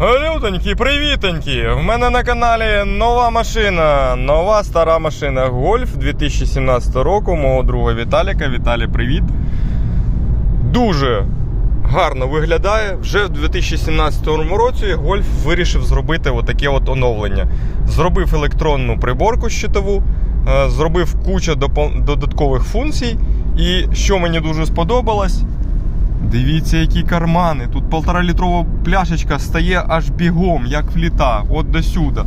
Людоньки, привітоньки! В мене на каналі нова машина, нова стара машина Гольф 2017 року, мого друга Віталіка. Віталій, привіт. Дуже гарно виглядає. Вже в 2017 році Гольф вирішив зробити отаке от оновлення. Зробив електронну приборку щитову, е, зробив кучу додаткових функцій. І що мені дуже сподобалось, Дивіться, які кармани. Тут полтора літрова пляшечка стає аж бігом, як вліта, от до сюди.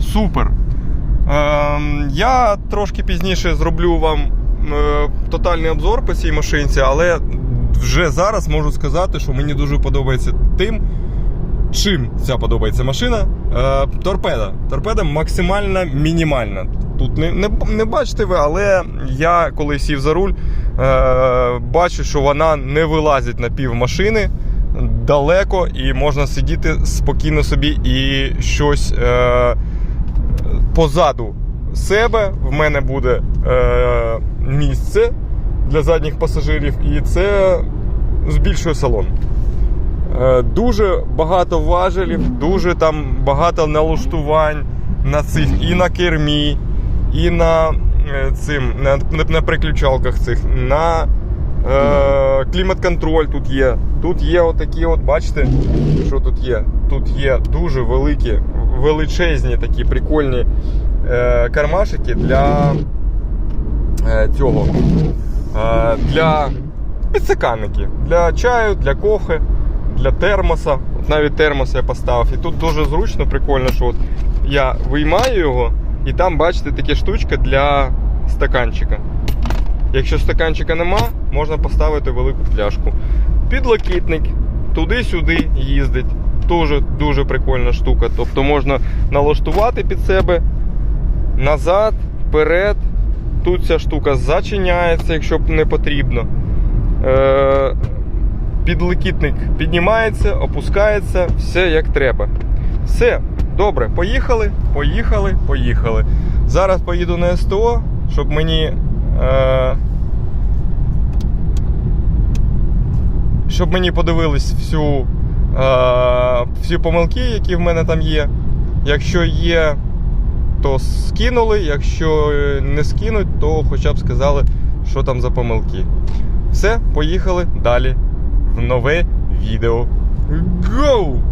Супер. Ем, я трошки пізніше зроблю вам е, тотальний обзор по цій машинці, але вже зараз можу сказати, що мені дуже подобається тим, чим ця подобається машина. Е, торпеда. Торпеда максимально мінімальна. Тут не, не, не бачите ви, але я коли сів за руль, е, бачу, що вона не вилазить на пів машини далеко, і можна сидіти спокійно собі і щось е, позаду себе. В мене буде е, місце для задніх пасажирів, і це збільшує салон. Е, Дуже багато важелів, дуже там багато налаштувань на цих і на кермі, і на е, цим, на, на, на приключалках цих, на е, клімат-контроль тут є. Тут є отакі, от, бачите, що тут є? Тут є дуже великі, величезні такі прикольні е, кармашики для е, цього. Е, для підсиканників, для чаю, для кофе, для термоса. От навіть термос я поставив. І тут дуже зручно, прикольно, що от я виймаю його, і там, бачите, така штучка для стаканчика. Якщо стаканчика нема, можна поставити велику пляшку. Підлокітник туди-сюди їздить. Дуже дуже прикольна штука. Тобто можна налаштувати під себе назад, вперед. Тут ця штука зачиняється, якщо не потрібно. Е, підлокітник піднімається, опускається, все як треба. Все, добре, поїхали, поїхали, поїхали. Зараз поїду на СТО, щоб мені. Е, щоб мені подивились всю, е, всі помилки, які в мене там є. Якщо є, то скинули. Якщо е, не скинуть, то хоча б сказали, що там за помилки. Все, поїхали далі в нове відео. Go!